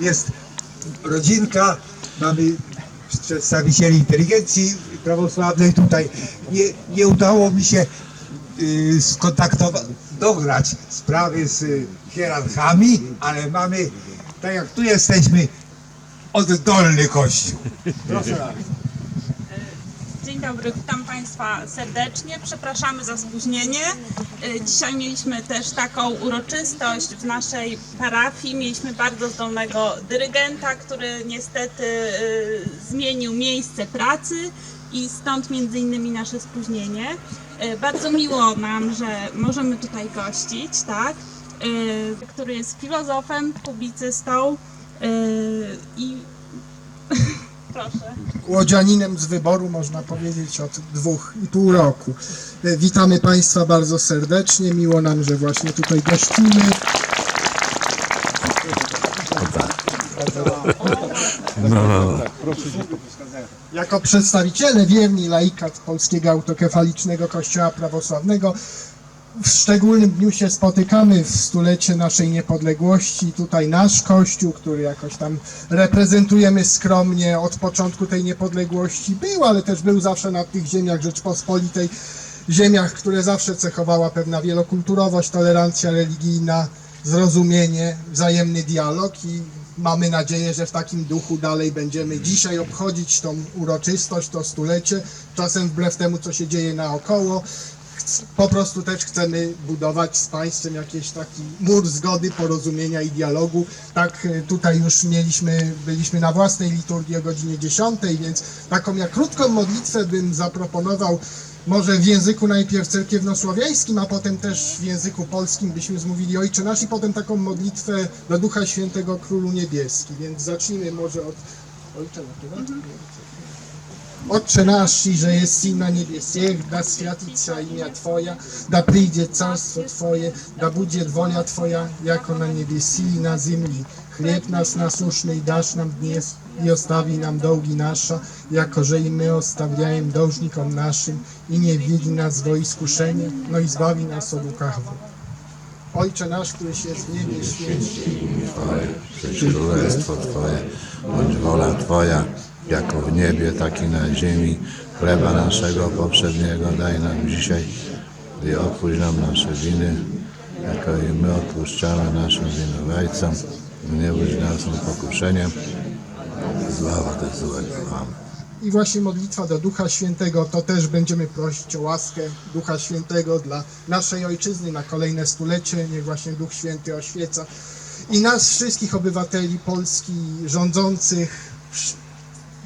Jest rodzinka, mamy przedstawicieli inteligencji prawosławnej tutaj. Nie, nie udało mi się y, skontaktować, dograć sprawy z y, hierarchami, ale mamy, tak jak tu jesteśmy, oddolny kościół. Proszę bardzo. Dobry, witam Państwa serdecznie. Przepraszamy za spóźnienie. Y, Dzisiaj mieliśmy też taką uroczystość w naszej parafii. Mieliśmy bardzo zdolnego dyrygenta, który niestety y, zmienił miejsce pracy i stąd między innymi nasze spóźnienie. Y, Bardzo miło nam, że możemy tutaj gościć, tak? Który jest filozofem, publicystą i proszę. łodzianinem z wyboru, można powiedzieć, od dwóch i pół roku. E, Witamy Państwa bardzo serdecznie. Miło nam, że właśnie tutaj gościmy. Jako przedstawiciele wierni laikat Polskiego Autokefalicznego Kościoła Prawosławnego w szczególnym dniu się spotykamy w stulecie naszej niepodległości. Tutaj nasz kościół, który jakoś tam reprezentujemy skromnie od początku tej niepodległości, był, ale też był zawsze na tych ziemiach Rzeczpospolitej, ziemiach, które zawsze cechowała pewna wielokulturowość, tolerancja religijna, zrozumienie, wzajemny dialog i mamy nadzieję, że w takim duchu dalej będziemy dzisiaj obchodzić tą uroczystość, to stulecie, czasem wbrew temu, co się dzieje naokoło. Po prostu też chcemy budować z Państwem jakiś taki mur zgody, porozumienia i dialogu. Tak e, tutaj już mieliśmy, byliśmy na własnej liturgii o godzinie 10, więc taką jak krótką modlitwę bym zaproponował może w języku najpierw cerkiewnosłowiańskim, a potem też w języku polskim byśmy zmówili Ojcze Nasz i potem taką modlitwę do Ducha Świętego Królu Niebieski. Więc zacznijmy może od Ojcze Nasz, chyba? Отче наш, и же еси на небесех, да святится имя Твоя, да придет царство Твое, да будет воля Твоя, яко на небеси и на земли. Хлеб наш насущный дашь нам днес, и остави нам долги наши, яко же и мы оставляем должником нашим, и не введи нас во искушение, но избави нас от лукавого. Ojcze nasz, któryś jest w niebie, święć się imię Twoje, przyjdź królestwo Twoje, bądź wola Twoja, jako w niebie, tak i na ziemi. Chleba naszego poprzedniego daj nam dzisiaj i odpuść nam nasze winy, jako i my odpuszczamy naszym winowajcom. Nie budź nas na pokuszenie, zława te złego. Amen. I właśnie modlitwa do Ducha Świętego, to też będziemy prosić o łaskę Ducha Świętego dla naszej ojczyzny na kolejne stulecie. Niech właśnie Duch Święty oświeca i nas wszystkich obywateli Polski, rządzących,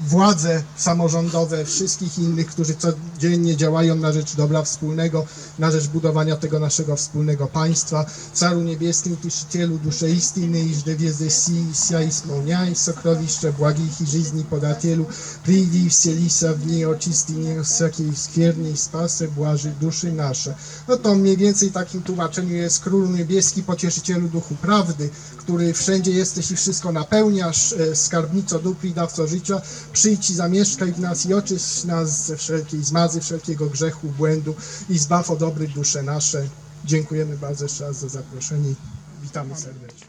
władze samorządowe, wszystkich innych, którzy dziennie działają na rzecz dobra wspólnego, na rzecz budowania tego naszego wspólnego państwa. Caru niebieskim Tyszycielu dusze istiny, iż dewiezdy si, sia i spełniaj, sokrowiszcze błagich i żyzni podatielu, pridi wsielisa w niej oczysti, nie jakiej skierniej spasy, błaży duszy nasze. No to mniej więcej takim tłumaczeniu jest Król Niebieski, Pocieszycielu Duchu Prawdy, który wszędzie jesteś i wszystko napełniasz, e, skarbnico dóbr i dawco życia, przyjdź i zamieszkaj w nas i oczyś nas ze wszelkiej zmartwychwstania zmazy, wszelkiego grzechu, błędu i zbaw o dobry dusze nasze. Dziękujemy bardzo jeszcze raz za zaproszenie. Witamy serdecznie.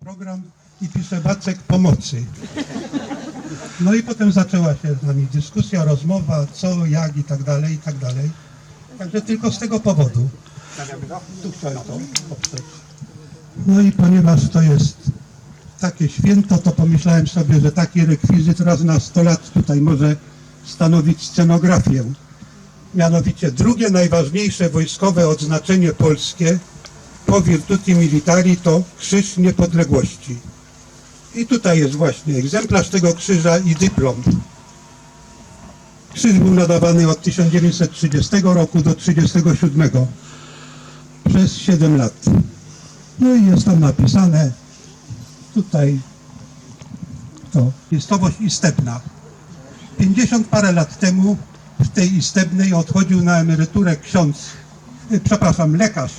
program i pisze Bacek pomocy. No i potem zaczęła się z nami dyskusja, rozmowa, co, jak i tak dalej, i tak dalej. Także tylko z tego powodu. Tu chciałem to poprzeć. No i ponieważ to jest takie święto, to pomyślałem sobie, że taki rekwizyt raz na 100 lat tutaj może stanowić scenografię. Mianowicie drugie najważniejsze wojskowe odznaczenie polskie po Virtuti Militari to Krzyż Niepodległości. I tutaj jest właśnie egzemplarz tego krzyża i dyplom. Krzyż był nadawany od 1930 roku do 1937 przez 7 lat. No i jest tam napisane tutaj to miejscowość Istebna. 50 parę lat temu w tej Istebnej odchodził na emeryturę ksiądz, y, przepraszam, lekarz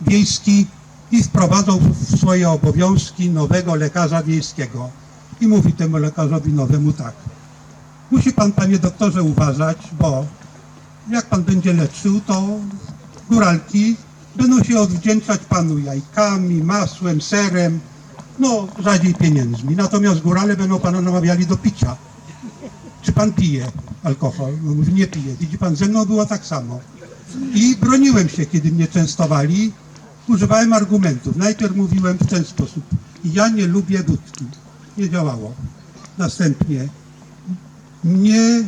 wiejski i wprowadzał w swoje obowiązki nowego lekarza wiejskiego. I mówi temu lekarzowi nowemu tak. Musi pan, panie doktorze, uważać, bo jak pan będzie leczył, to góralki będą się odwdzięczać panu jajkami, masłem, serem No, rzadziej pieniędzmi. Natomiast górale będą pana namawiali do picia. Czy pan pije alkohol? No, Mówi, nie pije. Widzi pan, ze mną było tak samo. I broniłem się, kiedy mnie częstowali. Używałem argumentów. Najpierw mówiłem w ten sposób. Ja nie lubię wódki. Nie działało. Następnie nie,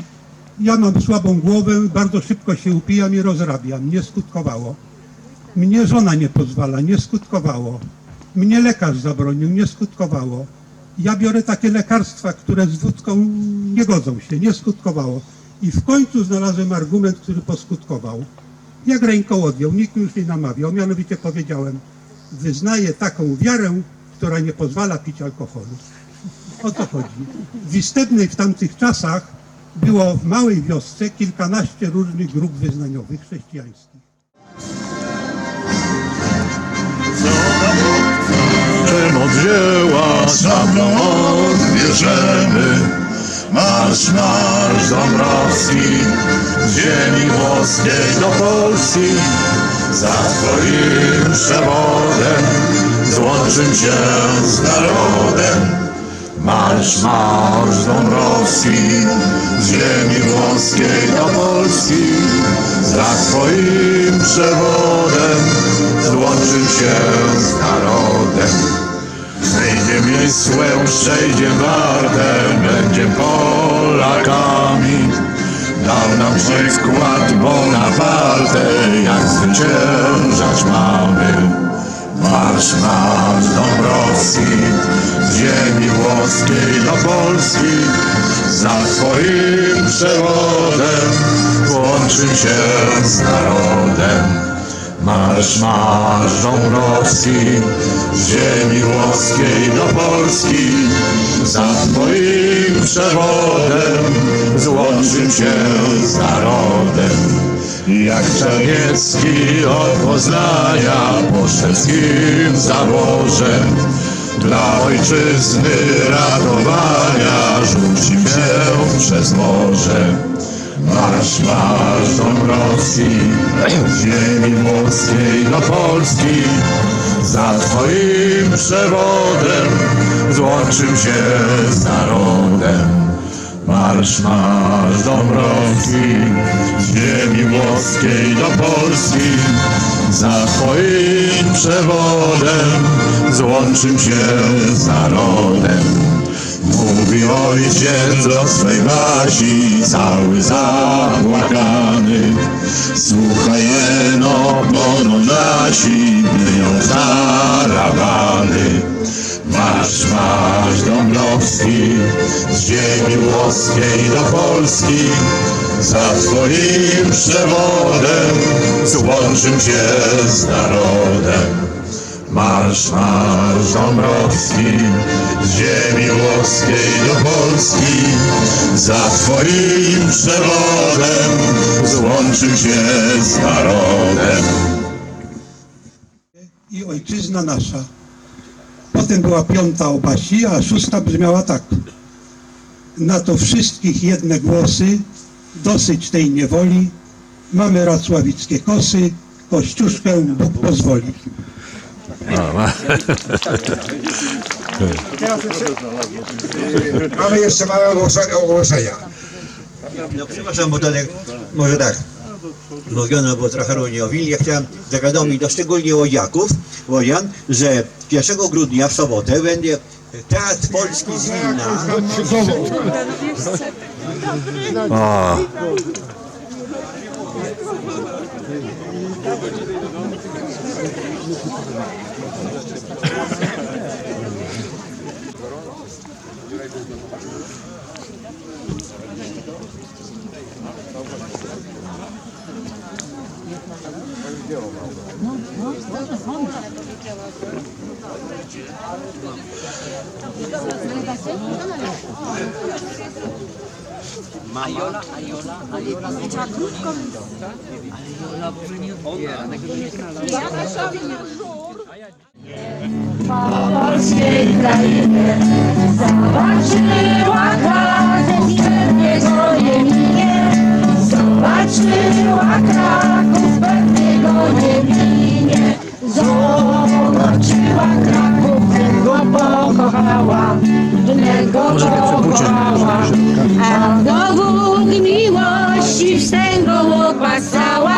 ja mam słabą głowę, bardzo szybko się upijam i rozrabiam. Nie skutkowało. Mnie żona nie pozwala, nie skutkowało. Mnie lekarz zabronił, nie skutkowało. Ja biorę takie lekarstwa, które z wódką nie godzą się, nie skutkowało. I w końcu znalazłem argument, który poskutkował. Jak ręką odjął, nikt już nie namawiał, mianowicie powiedziałem, wyznaję taką wiarę, która nie pozwala pić alkoholu. O co chodzi? W w tamtych czasach było w małej wiosce kilkanaście różnych grup wyznaniowych chrześcijańskich. Czym od dzieła szablą odbierzemy. Marsz, marsz Dąbrowski, z ziemi włoskiej do Polski. Za twoim przewodem złączym się z narodem. Marsz, marsz Dąbrowski, z ziemi włoskiej do Polski. Za twoim przewodem złączym się z narodem. Przejdzie Wisłę, przejdzie Wartę, będzie Polakami. Dał nam przykład Bonaparte, jak zwyciężać mamy. Marsz, marsz Dąbrowski, z ziemi włoskiej do Polski. Za twoim przewodem łączym się z narodem. Marsz, marsz Dąbrowski, z ziemi włoskiej do Polski. Za twoim przewodem złączym się z narodem. Jak Czarniecki od Poznania po szwedzkim zaborze dla ojczyzny ratowania rzucił się przez morze. Marsz, marsz Dąbrowski, z ziemi włoskiej do Polski, za twoim przewodem złączył się z narodem. Marsz, marsz Dąbrowski, z ziemi włoskiej do Polski, za twoim przewodem złączył się z narodem. Mówi ojciec do swej Basi, cały zapłakany. Słuchaj, no, bono nasi, biją zarawany. Marsz, marsz Dąbrowski, z ziemi włoskiej do Polski. Za twoim przewodem złączym się z narodem. Marsz, marsz Dąbrowski, z ziemi włoskiej do Polski. Za twoim przewodem złączył się z narodem. I ojczyzna nasza. Potem była piąta o Basi, a szósta brzmiała tak. Na to wszystkich jedne głosy, dosyć tej niewoli. Mamy racławickie kosy, kościuszkę Bóg pozwoli. Mamy jeszcze małe ogłosze- ogłoszenia. No przepraszam, bo to tak, może tak. Mówiono, bo trochę różnie o Wilnie. Chciałem zawiadomić, no szczególnie łodziaków, łodzian, że 1 grudnia w sobotę będzie Teatr Polski z Wilna. No, no, no, Mama. Ajola, Ajola, Ajola. Trzeba krótko. Ale Jola w ogóle nie odbiera. Ja też nie po polskiej krainie zobaczyła Kraków pewnego nie minie. Zobaczyła Kraków pewnego nie minie. Zobaczyła Kraków, go pokochała. A dowód miłości wstęgą opasała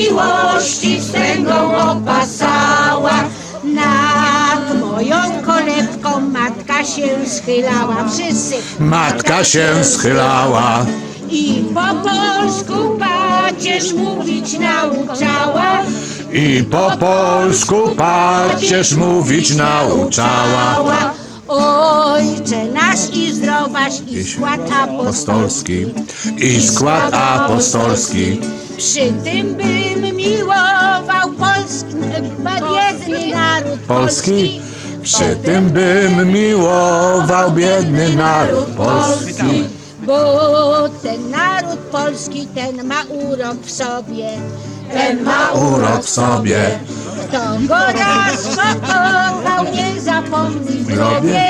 miłości wstręgą opasała. Nad moją kolebką matka się schylała. Wszyscy. Matka się schylała. I po polsku pacierz mówić nauczała. I po polsku pacierz mówić nauczała. Ojcze nasz i zdrowaś i skład apostolski. Apostolski i skład apostolski Przy tym bym miłował polski, biedny naród Polski. Przy tym bym miłował biedny naród polski. Bo ten naród polski, ten ma urok w sobie. Ten ma Urok w sobie Kto go raz pokochał, nie zapomni w grobie.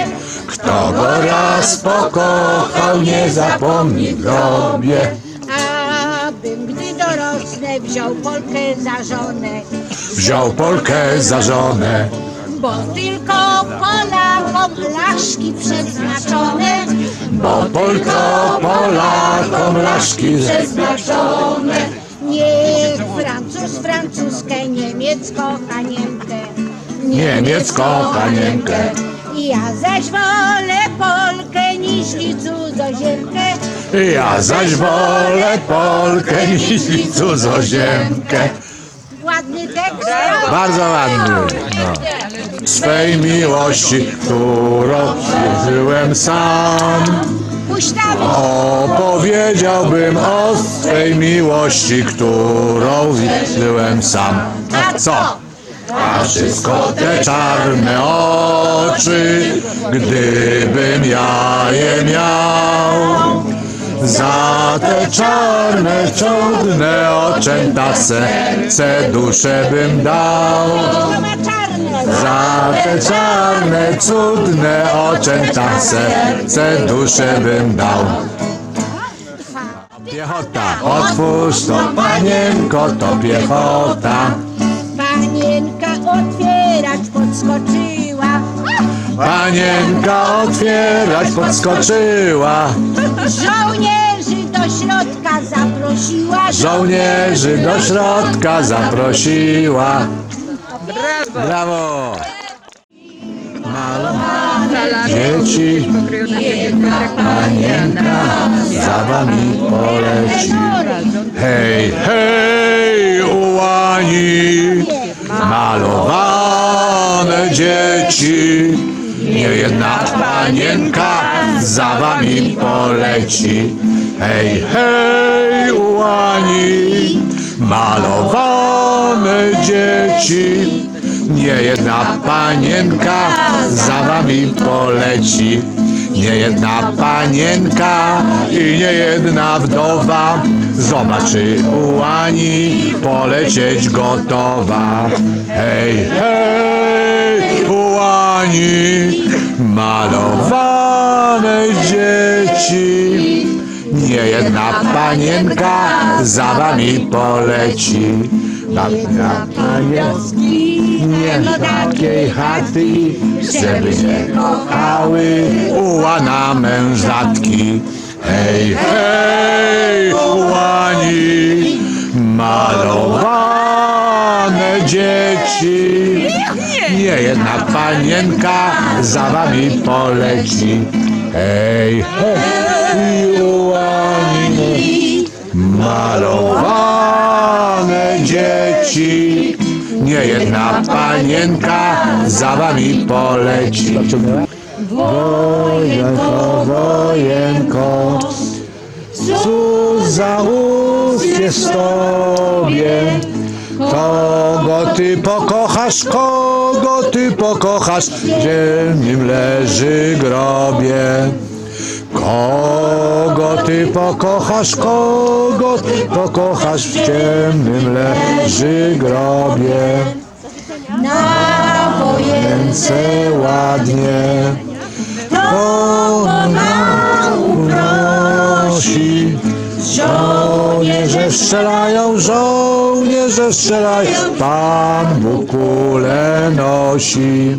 Kto go raz pokochał, nie zapomni w grobie. Abym, gdy dorosnę, wziął Polkę za żonę. Wziął Polkę za żonę, Bo tylko Polakom laszki przeznaczone. bo tylko Polakom laszki przeznaczone. Niech Francuz Francuzkę, Niemiec kocha Niemkę. Niemiec kocha Niemkę. Ja zaś wolę Polkę niż cudzoziemkę. Ja zaś wolę Polkę niż cudzoziemkę. Ładny tekst. Bardzo ładny. No. Swej miłości, którą przeżyłem sam. Opowiedziałbym o swej miłości, którą wierzyłem sam. A co? A wszystko te czarne oczy, gdybym ja je miał. Za te czarne, cudne oczęta serce duszę bym dał. Za te czarne, cudne oczęta serce duszę bym dał. Piechota, otwórz to panienko, to piechota. Panienka otwierać podskoczyła. Panienka otwierać podskoczyła. Żołnierzy do środka zaprosiła. Żołnierzy do środka zaprosiła. Brawo! Malowane dzieci, panienka za wami poleci. Hej, hej, ułani, malowane dzieci. Nie jedna panienka za wami poleci. Hej, hej, ułani, malowane dzieci. Nie jedna panienka za wami poleci. Nie jedna panienka i nie jedna wdowa. Zobaczy ułani polecieć gotowa. Hej, hej, ułani Malowane dzieci. Nie jedna panienka za wami poleci Babcia panienki nie ma takiej chaty Żeby nie kochały ułana mężatki Hej, hej, ułani Malowane dzieci. Nie jedna panienka za wami poleci. Hej, hej, ułani Malowane Nie jedna panienka za wami poleci. Wojenko, wojenko Cóż za ust jest tobie? Kogo ty pokochasz, kogo ty pokochasz? W ziemnym leży grobie Kogo ty pokochasz, kogo ty pokochasz? W ciemnym leży grobie. Na wojence ładnie. To nam uprosi? Żołnierze strzelają, żołnierze strzelają. Pan Bóg kulę nosi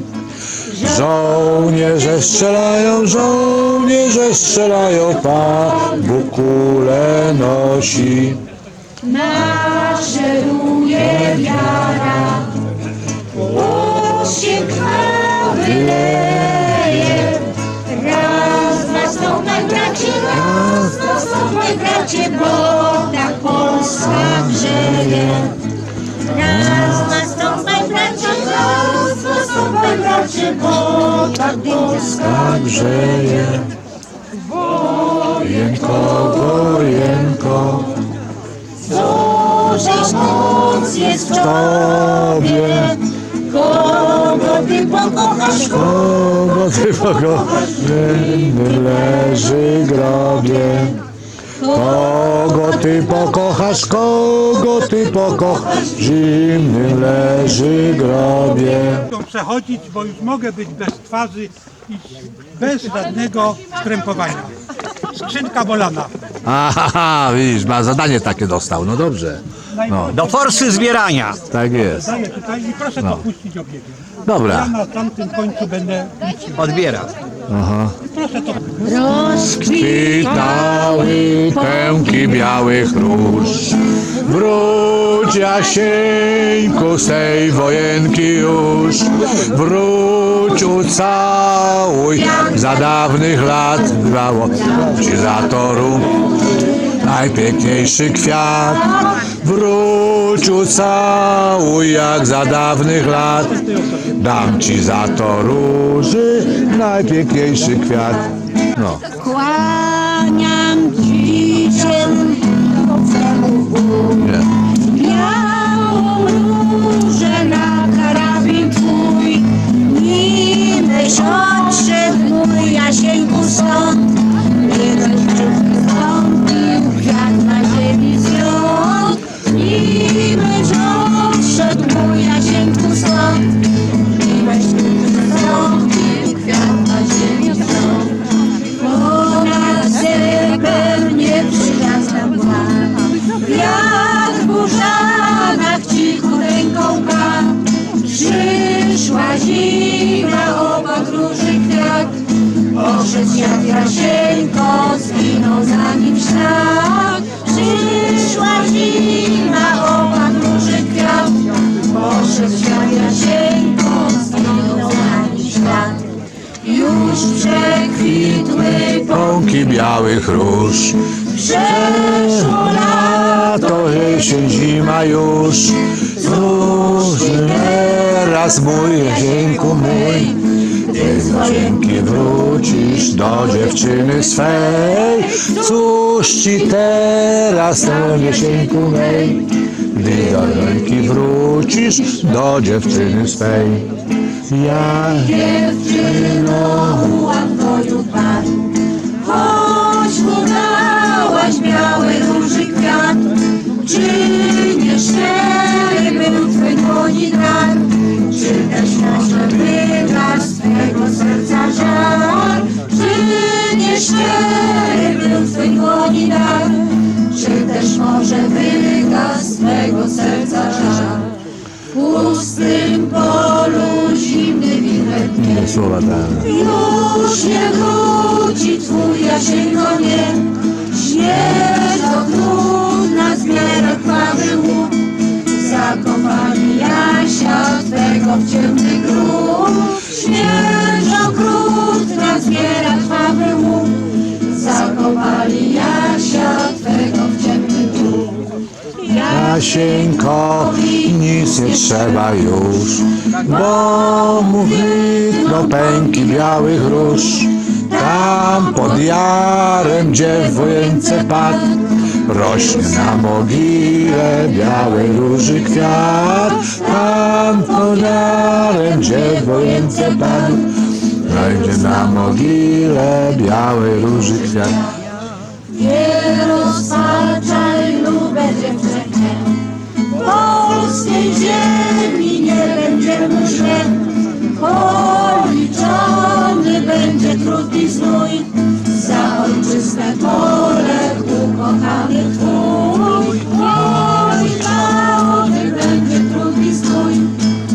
Żołnierze strzelają, żołnierze strzelają, Pan Bóg kule nosi. Maszeruje wiara, głos się chwały leje. Raz nastąpaj bracie, raz nastąpaj bracie, bo tak Polska grzeje. Raz nastąpaj bracie, raz stąpaj, bracie, bo tak Polska grzeje. Wojenko, wojenko, Żeś moc jest w tobie, kogo ty pokochasz, kogo ty pokochasz, zimny leży w grobie. Kogo ty pokochasz, kogo ty pokochasz, zimny leży w grobie. Przechodzić, bo już mogę być bez twarzy i bez żadnego skrępowania. Skrzynka bolana. Aha, widzisz, ma zadanie takie dostał, no dobrze. No, Do forsy zbierania. tak jest. Daję tutaj i proszę to puścić obiegiem. Dobra. Ja na tamtym końcu będę liczył. Odbiera. Proszę to Kwitały pęki białych róż. Wróć Jasieńku z tej wojenki już. Wróć ucałuj, za dawnych lat brało ci za toru. Najpiękniejszy kwiat, wróć ucałuj jak za dawnych lat. Dam ci za to róży najpiękniejszy kwiat. No. Kłaniam róż. przeszło lato, To jesień, zima już. Różny teraz mój jesienku mój. Ty z łazienki wrócisz do dziewczyny swej. Cóż ci teraz to jesienku mej? Gdy do łazienki wrócisz do dziewczyny swej. Ja dziewczyno czy nie szczery był Twój dłoni dar? Czy też może wygas Twego serca żar? Czy nie Nic nie trzeba już, bo mu wytną pęki białych róż. Tam pod jarem, gdzie w padł, rośnie na mogile białej róży kwiat. Tam pod jarem, gdzie w padł, będzie na mogile białej róży kwiat. Nie rozpaczaj lubę dziewczynę, polskiej ziemi nie będzie źle. Policzony będzie trud i znój, za ojczyznę pole ukochany twój. Policzony będzie trud i znój,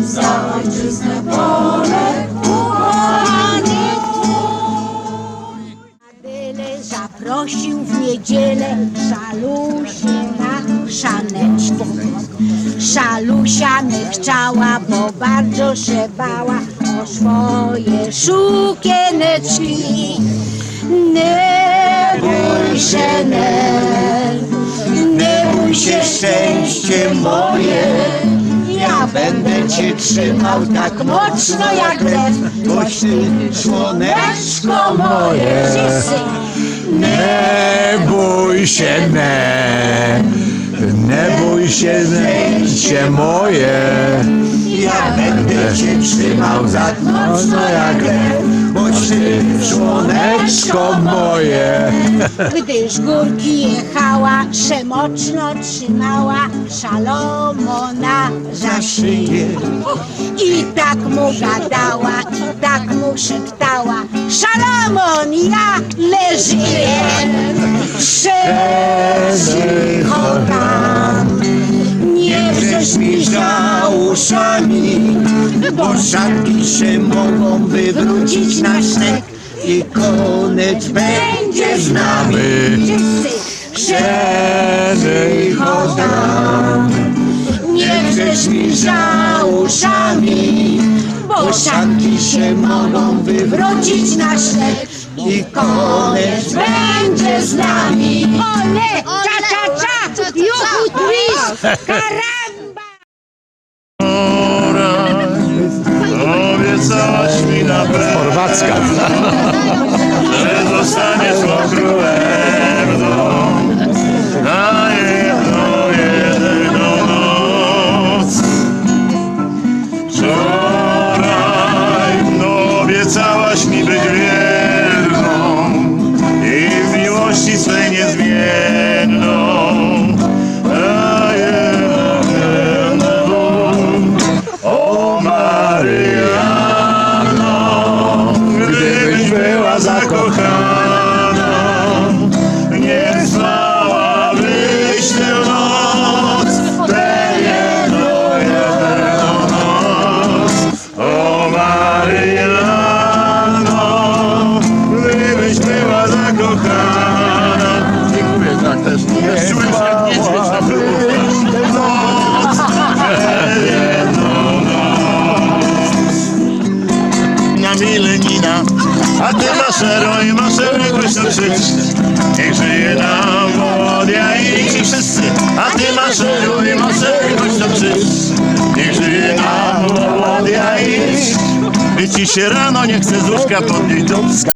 za ojczyznę pole ukochany twój. Byle zaprosił w niedzielę Szalusię na szaneczkę. Szalusia chciała, bo bardzo się bała o swoje sukieneczki. Nie bój się, nie życie moje. Ja będę cię trzymał tak mocno jak lew, boś ty słoneczko moje. Nie bój się, nie, nie bój się, życie moje. Ja będę cię trzymał tak mocno jak lew, boś ty Słoneczko moje. Gdyż górki jechała, szemoczno trzymała Szalomona za szyję. I tak mu gadała, i tak mu szeptała Szalomon, ja leżyję Szerzy Nie wrzesz mi za uszami Bo szatki się mogą wywrócić na sznek I koniec będzie z nami. Szerzy chodam Nie wrzesz mi za uszami Bo szatki się mogą wywrócić na sznek I koniec będzie z nami. Ole, twist, karamba Obiecałaś mi na Chorwacka. Była A ty maszeruj, maszeruj głośno krzycz Niech żyje nam Wołodia i ci wszyscy. A ty maszeruj, maszeruj głośno krzycz Niech żyje nam Wołodia i ci. Się rano nie chce z łóżka podnieść